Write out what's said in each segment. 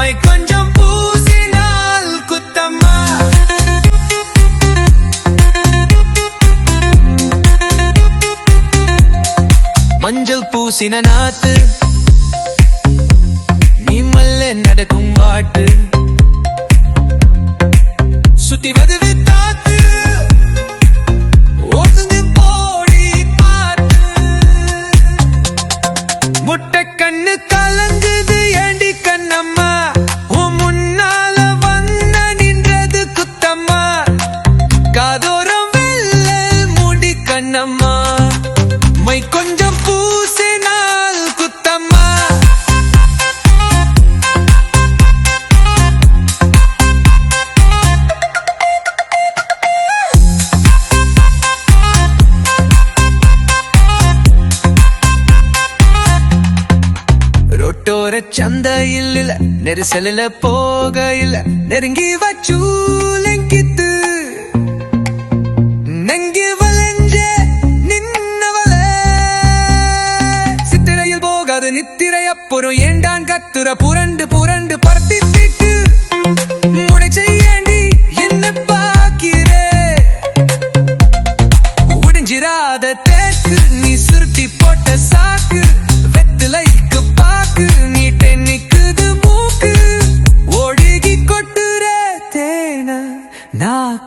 நம்மை கொஞ்சம் பூசினால் குத்தம்மா. மஞ்சள் பூசின நாத்து நீ மல்ல நடக்கும் பாட்டு சுத்தி வந்து ஒரு சந்தையில் இல்ல நெரிசலில போக இல்ல நெருங்கி வச்சூலங்கித்து நெங்கி வளைஞ்ச நின்னவள. சித்திரையில் போகாது நித்திரைய பொருள் ஏண்டான் கத்துற புரண்டு புரண்டு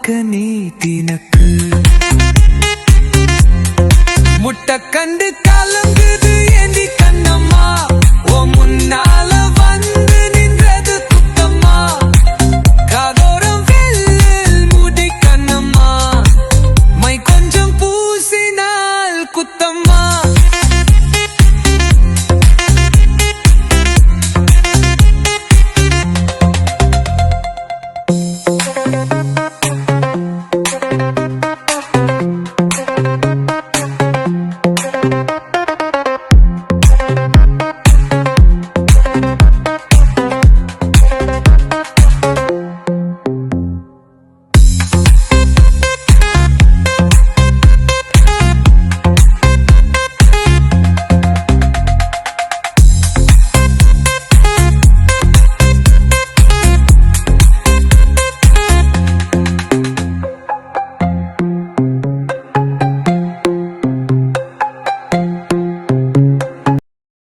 పక్కనే తినక